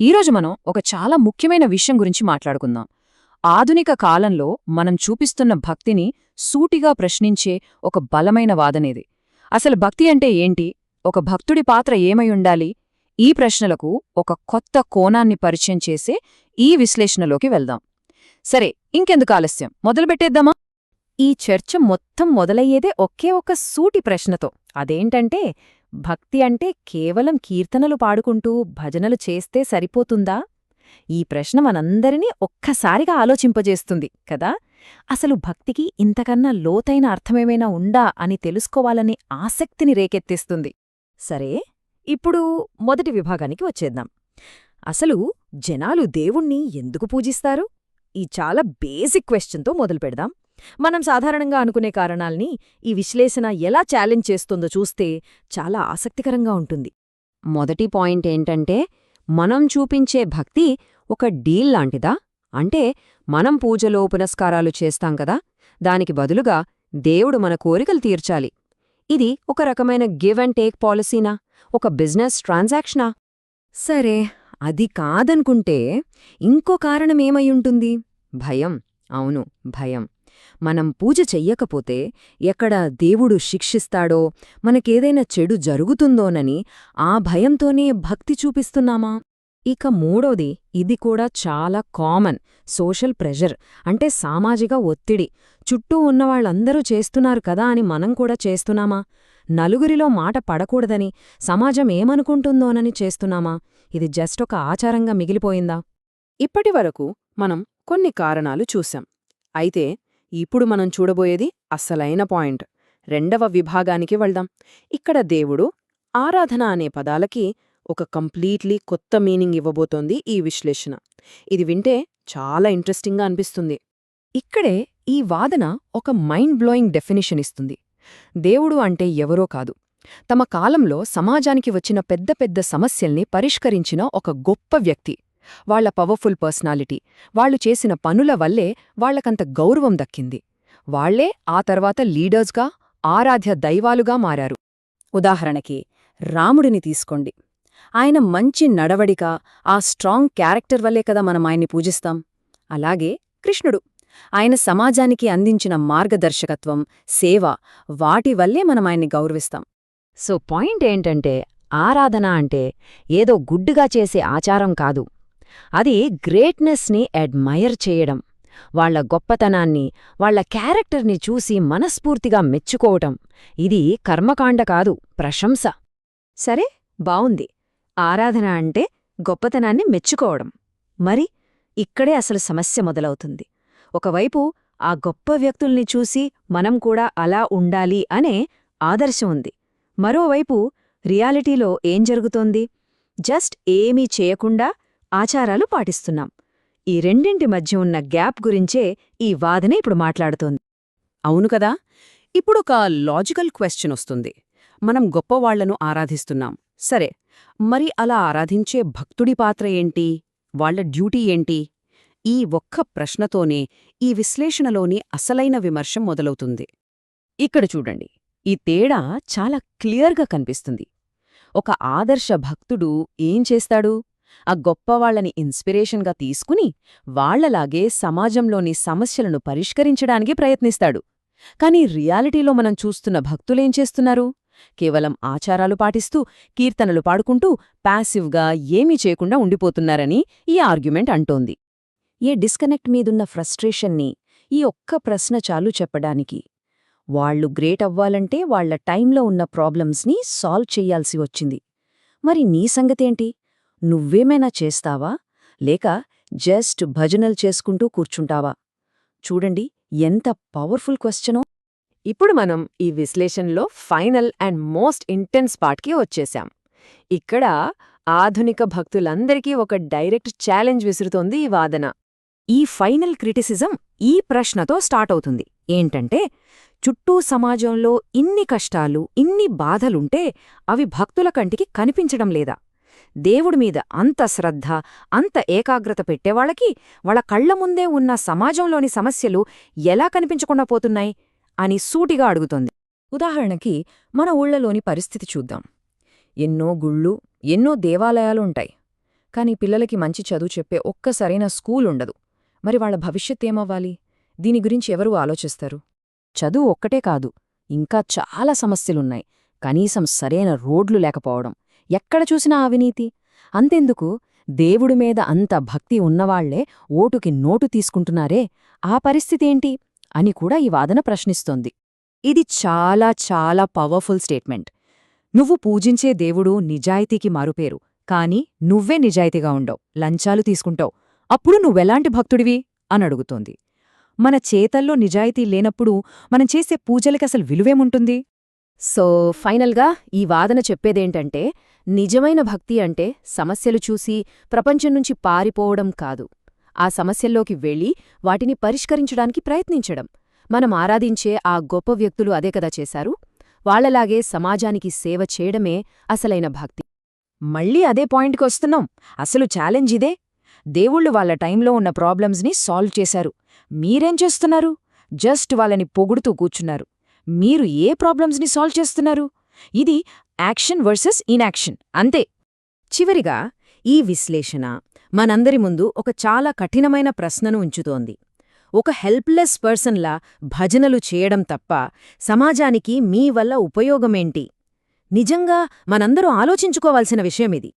ఈరోజు మనం ఒక చాలా ముఖ్యమైన విషయం గురించి మాట్లాడుకుందాం. ఆధునిక కాలంలో మనం చూపిస్తున్న భక్తిని సూటిగా ప్రశ్నించే ఒక బలమైన వాదనేది. అసలు భక్తి అంటే ఏంటి? ఒక భక్తుడి పాత్ర ఏమయుండాలి ఈ ప్రశ్నలకు ఒక కొత్త కోణాన్ని పరిచయం చేసే ఈ విశ్లేషణలోకి వెళ్దాం. సరే ఇంకెందుకు ఆలస్యం? మొదలుపెట్టేద్దామా? ఈ చర్చ మొత్తం మొదలయ్యేదే ఒకే ఒక సూటి ప్రశ్నతో. అదేంటంటే భక్తి అంటే కేవలం కీర్తనలు పాడుకుంటూ భజనలు చేస్తే సరిపోతుందా? ఈ ప్రశ్న మనందరినీ ఒక్కసారిగా ఆలోచింపజేస్తుంది కదా? అసలు భక్తికి ఇంతకన్నా లోతైన అర్థమేమైనా ఉందా అని తెలుసుకోవాలనే ఆసక్తిని రేకెత్తిస్తుంది. సరే ఇప్పుడు మొదటి విభాగానికి వచ్చేద్దాం. అసలు జనాలు దేవుణ్ణి ఎందుకు పూజిస్తారు? ఈ చాలా బేసిక్ క్వశ్చన్తో మొదలుపెడదాం. మనం సాధారణంగా అనుకునే కారణాల్ని ఈ విశ్లేషణ ఎలా ఛాలెంజ్ చేస్తుందో చూస్తే చాలా ఆసక్తికరంగా ఉంటుంది. మొదటి పాయింట్ ఏంటంటే మనం చూపించే భక్తి ఒక డీల్ లాంటిదా? అంటే మనం పూజలో పునస్కారాలు చేస్తాం కదా దానికి బదులుగా దేవుడు మన కోరికలు తీర్చాలి. ఇది ఒక రకమైన గివ్ అండ్ టేక్ పాలసీనా? ఒక బిజినెస్ ట్రాన్సాక్షనా? సరే అది కాదనుకుంటే ఇంకో కారణమేమయ్యుంటుంది భయం. అవును భయం. మనం పూజ చెయ్యకపోతే ఎక్కడ దేవుడు శిక్షిస్తాడో మనకేదైనా చెడు జరుగుతుందోనని ఆ భయంతోనే భక్తి చూపిస్తున్నామా? ఇక మూడోది ఇది కూడా చాలా కామన్ సోషల్ ప్రెషర్ అంటే సామాజిక ఒత్తిడి. చుట్టూ ఉన్నవాళ్ళందరూ చేస్తున్నారు కదా అని మనం కూడా చేస్తున్నామా? నలుగురిలో మాట పడకూడదని సమాజం ఏమనుకుంటుందోనని చేస్తున్నామా? ఇది జస్ట్ ఒక ఆచారంగా మిగిలిపోయిందా? ఇప్పటివరకు మనం కొన్ని కారణాలు చూశాం. అయితే ఇప్పుడు మనం చూడబోయేది అస్సలైన పాయింట్. రెండవ విభాగానికి వెళ్దాం. ఇక్కడ దేవుడు ఆరాధన అనే పదాలకి ఒక కంప్లీట్లీ కొత్త మీనింగ్ ఇవ్వబోతోంది ఈ విశ్లేషణ. ఇది వింటే చాలా ఇంట్రెస్టింగ్గా అనిపిస్తుంది. ఇక్కడే ఈ వాదన ఒక మైండ్ బ్లోయింగ్ డెఫినిషన్ ఇస్తుంది. దేవుడు అంటే ఎవరో కాదు. తమ కాలంలో సమాజానికి వచ్చిన పెద్ద పెద్ద సమస్యల్ని పరిష్కరించిన ఒక గొప్ప వ్యక్తి. వాళ్ళ పవర్ఫుల్ పర్సనాలిటీ. వాళ్ళు చేసిన పనుల వల్లే వాళ్ళకంత గౌరవం దక్కింది. వాళ్ళే ఆ తర్వాత లీడర్స్గా ఆరాధ్య దైవాలుగా మారారు. ఉదాహరణకి రాముడిని తీసుకోండి. ఆయన మంచి నడవడిక ఆ స్ట్రాంగ్ క్యారెక్టర్ వల్లే కదా మనం ఆయన్ని పూజిస్తాం. అలాగే కృష్ణుడు. ఆయన సమాజానికి అందించిన మార్గదర్శకత్వం సేవ వాటి వల్లే మనం ఆయన్ని గౌరవిస్తాం. సో పాయింట్ ఏంటంటే ఆరాధన అంటే ఏదో గుడ్డుగా చేసే ఆచారం కాదు. అది గ్రేట్నెస్ని అడ్మైర్ చేయడం వాళ్ళ గొప్పతనాన్ని వాళ్ళ క్యారెక్టర్ని చూసి మనస్ఫూర్తిగా మెచ్చుకోవటం. ఇది కర్మకాండ కాదు ప్రశంస. సరే బావుంది. ఆరాధన అంటే గొప్పతనాన్ని మెచ్చుకోవడం. మరి ఇక్కడే అసలు సమస్య మొదలవుతుంది. ఒకవైపు ఆ గొప్ప వ్యక్తుల్ని చూసి మనం కూడా అలా ఉండాలి అనే ఆదర్శం ఉంది. మరోవైపు రియాలిటీలో ఏం జరుగుతోంది? జస్ట్ ఏమీ చేయకుండా ఆచారాలు పాటిస్తున్నాం. ఈ రెండింటి మధ్య ఉన్న గ్యాప్ గురించే ఈ వాదన ఇప్పుడు మాట్లాడుతోంది. అవును కదా? ఇప్పుడొక లాజికల్ క్వశ్చన్ వస్తుంది. మనం గొప్పవాళ్ళను ఆరాధిస్తున్నాం. సరే మరి అలా ఆరాధించే భక్తుడి పాత్ర ఏంటి? వాళ్ళ డ్యూటీ ఏంటి? ఈ ఒక్క ప్రశ్నతోనే ఈ విశ్లేషణలోని అసలైన విమర్శం మొదలవుతుంది. ఇక్కడ చూడండి. ఈ తేడా చాలా క్లియర్గా కనిపిస్తుంది. ఒక ఆదర్శ భక్తుడు ఏం చేస్తాడు? ఆ గొప్పవాళ్ళని ఇన్స్పిరేషన్గా తీసుకుని వాళ్ళలాగే సమాజంలోని సమస్యలను పరిష్కరించడానికి ప్రయత్నిస్తాడు. కాని రియాలిటీలో మనం చూస్తున్న భక్తులేం చేస్తున్నారు? కేవలం ఆచారాలు పాటిస్తూ కీర్తనలు పాడుకుంటూ ప్యాసివ్గా ఏమీ చేయకుండా ఉండిపోతున్నారని ఈ ఆర్గ్యుమెంట్ అంటోంది. ఏ డిస్కనెక్ట్ మీదున్న ఫ్రస్ట్రేషన్ని ఈ ఒక్క ప్రశ్న చాలు చెప్పడానికి. వాళ్ళు గ్రేట్ అవ్వాలంటే వాళ్ళ టైంలో ఉన్న ప్రాబ్లమ్స్ని సాల్వ్ చెయ్యాల్సి వచ్చింది. మరి నీ సంగతేంటి? నువ్వేమైనా చేస్తావా? లేక జస్ట్ భజనలు చేసుకుంటూ కూర్చుంటావా? చూడండి ఎంత పవర్ఫుల్ క్వశ్చనో! ఇప్పుడు మనం ఈ విశ్లేషణలో ఫైనల్ అండ్ మోస్ట్ ఇంటెన్స్ పార్ట్కి వచ్చేశాం. ఇక్కడ ఆధునిక భక్తులందరికీ ఒక డైరెక్ట్ ఛాలెంజ్ విసురుతోంది ఈ వాదన. ఈ ఫైనల్ క్రిటిసిజం ఈ ప్రశ్నతో స్టార్ట్ అవుతుంది. ఏంటంటే చుట్టూ సమాజంలో ఇన్ని కష్టాలు ఇన్ని బాధలుంటే అవి భక్తుల కంటికి కనిపించడం లేదా? దేవుడి మీద అంత శ్రద్ధ అంత ఏకాగ్రత పెట్టేవాళ్ళకి వాళ్ళ కళ్ళ ముందే ఉన్న సమాజంలోని సమస్యలు ఎలా కనిపించకుండా పోతున్నాయి అని సూటిగా అడుగుతోంది. ఉదాహరణకి మన ఊళ్ళలోని పరిస్థితి చూద్దాం. ఎన్నో గుళ్ళు ఎన్నో దేవాలయాలుంటాయి కానీ పిల్లలకి మంచి చదువు చెప్పే ఒక్క సరైన స్కూల్ ఉండదు. మరి వాళ్ళ భవిష్యత్ ఏమవ్వాలి? దీని గురించి ఎవరు ఆలోచిస్తారు? చదువు ఒక్కటే కాదు ఇంకా చాలా సమస్యలున్నాయి. కనీసం సరైన రోడ్లు లేకపోవడం ఎక్కడ చూసినా అవినీతి? అంతెందుకు? దేవుడి మీద అంత భక్తి ఉన్నవాళ్ళే ఓటుకి నోటు తీసుకుంటున్నారే ఆ పరిస్థితేంటి? అని కూడా ఈ వాదన ప్రశ్నిస్తోంది. ఇది చాలా చాలా పవర్ఫుల్ స్టేట్మెంట్. నువ్వు పూజించే దేవుడు నిజాయితీకి మారుపేరు కాని నువ్వే నిజాయితీగా ఉండవు లంచాలు తీసుకుంటావు. అప్పుడు నువ్వెలాంటి భక్తుడివి? అని అడుగుతోంది. మన చేతల్లో నిజాయితీ లేనప్పుడు మనం చేసే పూజలకసలు విలువేముంటుంది? సో ఫైనల్గా ఈ వాదన చెప్పేదేంటంటే నిజమైన భక్తి అంటే సమస్యలు చూసి ప్రపంచం నుంచి పారిపోవడం కాదు. ఆ సమస్యల్లోకి వెళ్ళి వాటిని పరిష్కరించడానికి ప్రయత్నించడం. మనం ఆరాధించే ఆ గొప్ప వ్యక్తులు అదే కదా చేశారు? వాళ్ళలాగే సమాజానికి సేవ చేయడమే అసలైన భక్తి. మళ్ళీ అదే పాయింట్కి వస్తున్నాం. అసలు ఛాలెంజ్ ఇదే. దేవుళ్ళు వాళ్ళ టైంలో ఉన్న ప్రాబ్లమ్స్ని సాల్వ్ చేశారు. మీరేం చేస్తున్నారు? జస్ట్ వాళ్ళని పొగుడుతూ కూర్చున్నారు. మీరు ఏ ప్రాబ్లమ్స్ని సాల్వ్ చేస్తున్నారు? ఇది యాక్షన్ వర్సెస్ ఇన్యాక్షన్. అంతే. చివరిగా ఈ విశ్లేషణ మనందరి ముందు ఒక చాలా కఠినమైన ప్రశ్నను ఉంచుతోంది. ఒక హెల్ప్లెస్ పర్సన్లా భజనలు చేయడం తప్ప సమాజానికి మీ వల్ల ఉపయోగమేంటి? నిజంగా మనందరూ ఆలోచించుకోవాల్సిన విషయమిది